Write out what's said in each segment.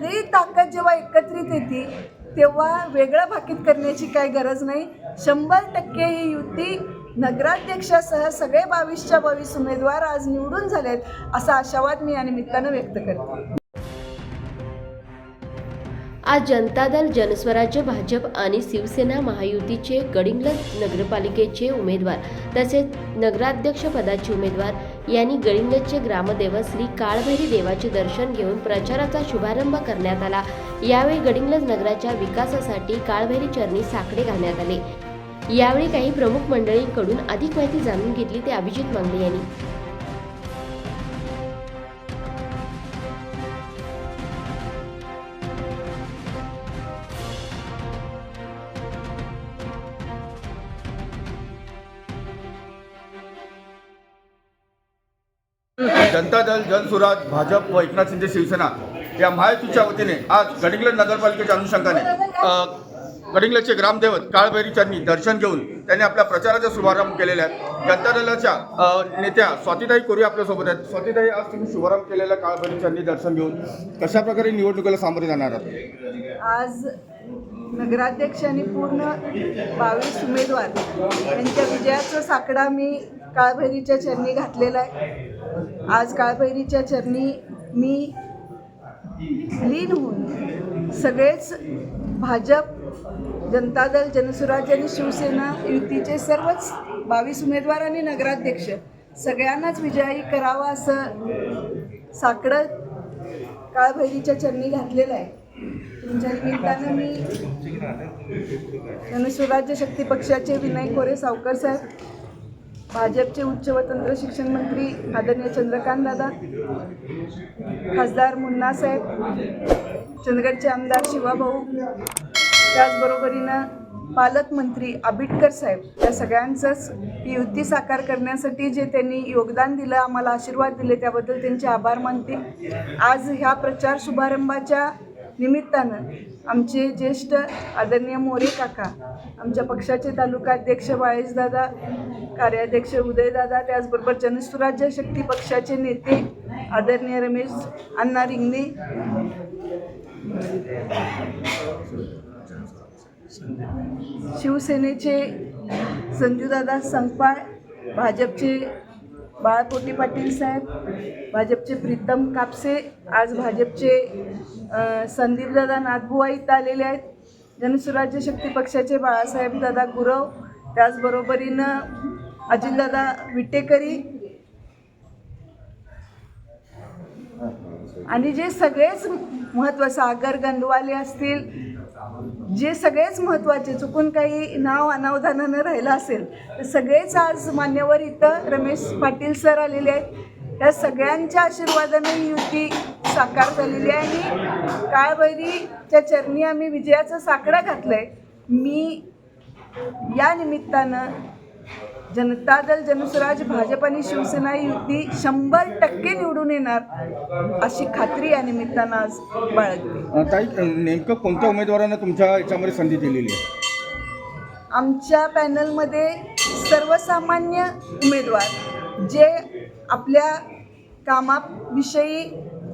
सगळी ताकद जेव्हा एकत्रित येते तेव्हा वेगळं भाकीत करण्याची काही गरज नाही. शंभर टक्के ही युती नगराध्यक्षासह सगळे बावीसच्या बावीस उमेदवार आज निवडून झालेत असा आशावाद मी या निमित्तानं व्यक्त करते. आज जनता दल जनस्वराज्य भाजप आणि शिवसेना महायुतीचे गडिंग्लज नगरपालिकेचे उमेदवार तसेच नगराध्यक्ष पदाचे उमेदवार यांनी गडिंग्लजचे ग्रामदेवत श्री काळभैरी देवाचे दर्शन घेऊन प्रचाराचा शुभारंभ करण्यात आला. यावेळी गडिंग्लज नगराच्या विकासासाठी काळभैरी चरणी साकडे घालण्यात आले. यावेळी काही प्रमुख मंडळींकडून अधिक माहिती जाणून घेतली ते अभिजित मांगले यांनी. जनता दल जनसुराज भाजप व एकनाथ शिंदे शिवसेना या महायुतीच्या वतीने आज गडिंग्लज नगरपालिकेच्या अनुषंगाने गडिंगलेचे ग्रामदेवत काळभैरी दर्शन घेऊन त्यांनी आपल्या प्रचाराचा शुभारंभ केलेला आहे. जनता दलाच्या नेत्या स्वातीताई कोरी आपल्यासोबत आहेत. स्वातीताई आज तुम्ही शुभारंभ केलेल्या काळभैरी चरणी दर्शन घेऊन कशा प्रकारे निवडणुकीला सामोरे जाणार आहात? आज नगराध्यक्षांनी पूर्ण बावीस उमेदवार यांच्या विजयाचा साकडा मी काळभैरीच्या चरणी घातलेला आहे. आज काळभैरीच्या चरणी मी लीन होऊन सगळेच भाजप जनता दल जनसुराज्य आणि शिवसेना युतीचे सर्वच बावीस उमेदवार आणि नगराध्यक्ष सगळ्यांनाच विजयी करावा असं साकडं काळभैरीच्या चरणी घातलेलं आहे. तुमच्या निमित्तानं मी जनसुराज्य शक्ती पक्षाचे विनय कोरे सावकर साहेब भाजपचे उच्च व तंत्र शिक्षण मंत्री आदरणीय चंद्रकांत दादा खासदार मुन्ना साहेब चंदगडचे आमदार शिवाभाऊ त्याचबरोबरीनं पालकमंत्री आबिटकर साहेब या सगळ्यांचंच युती साकार करण्यासाठी जे त्यांनी योगदान दिलं आम्हाला आशीर्वाद दिले त्याबद्दल त्यांचे आभार मानते. आज ह्या प्रचार शुभारंभाच्या निमित्तानं आमचे ज्येष्ठ आदरणीय मोरे काका आमच्या पक्षाचे तालुकाध्यक्ष बाळेशदादा कार्याध्यक्ष उदयदादा त्याचबरोबर जनसुराज्य शक्ती पक्षाचे नेते आदरणीय रमेश अण्णा रिंगणे. शिवसेनेचे संजूदादा संकपाळ भाजपचे बाळापोटी पाटील साहेब भाजपचे प्रीतम कापसे आज भाजपचे संदीपदादा नाथबुवा इथं आलेले आहेत. जनसुराज्य शक्ती पक्षाचे बाळासाहेब दादा गुरव त्याचबरोबरीनं अजितदादा विटेकरी आणि जे सगळेच महत्त्वाचं सागर गंधवाले असतील जे सगळेच महत्त्वाचे चुकून काही नाव अनावधानानं राहिलं असेल तर सगळेच आज मान्यवर इथं रमेश पाटील सर आलेले आहेत. त्या सगळ्यांच्या आशीर्वादाने ही युती साकार झालेली आहे आणि काळभैरीच्या चरणी आम्ही विजयाचा साकडा घातला आहे मी या निमित्तानं जनता दल जनसुराज भाजप आणि शिवसेना युती शंभर टक्के निवडून येणार अशी खात्री या निमित्तानं आज बाळगते. अ, ताई अ, नेमकं कोणत्या उमेदवारांना तुमच्या याच्यामध्ये संधी दिलेली आहे? आमच्या पॅनलमध्ये सर्वसामान्य उमेदवार जे आपल्या कामाविषयी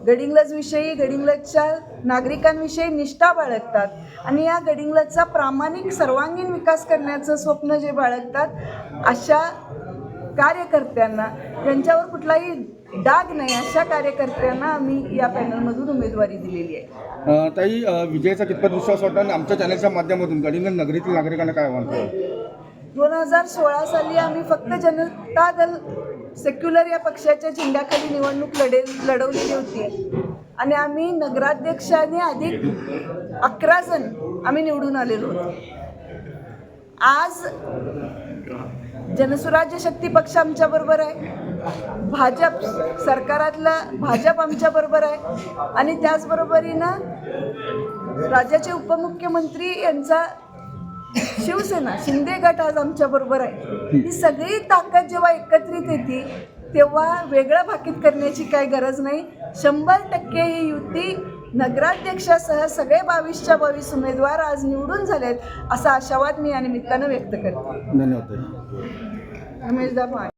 गडिंग्लजविषयी गडिंग्लजच्या नागरिकांविषयी निष्ठा बाळगतात आणि या गडिंग्लजचा प्रामाणिक सर्वांगीण विकास करण्याचं स्वप्न जे बाळगतात अशा कार्यकर्त्यांना त्यांच्यावर कुठलाही डाग नाही अशा कार्यकर्त्यांना आम्ही या पॅनलमधून उमेदवारी दिलेली आहे ताई विजयाचा कितपत विश्वास वाटतो आणि आमच्या चॅनलच्या माध्यमातून गडिंगज नगरीतील नागरिकांना काय कराल? दोन हजार सोळा साली आम्ही फक्त जनता दल सेक्युलर या पक्षाच्या झेंड्याखाली निवडणूक लढे लढवलेली होती. आणि आम्ही नगराध्यक्षाने अधिक अकरा जण आम्ही निवडून आलेलो होतो. आज जनसुराज्य शक्ती पक्ष आमच्याबरोबर आहे. भाजप सरकारातला भाजप आमच्याबरोबर आहे. आणि त्याचबरोबरीनं राज्याचे उपमुख्यमंत्री यांचा शिवसेना शिंदे गट आज आमच्या बरोबर आहे. ही सगळी ताकद जेव्हा एकत्रित येते तेव्हा वेगळं भाकीत करण्याची काही गरज नाही. शंभर टक्के ही युती नगराध्यक्षासह सगळे बावीसच्या बावीस उमेदवार आज निवडून झालेत असा आशावाद मी या निमित्तानं व्यक्त करते. धन्यवाद. ताई रमेश दादा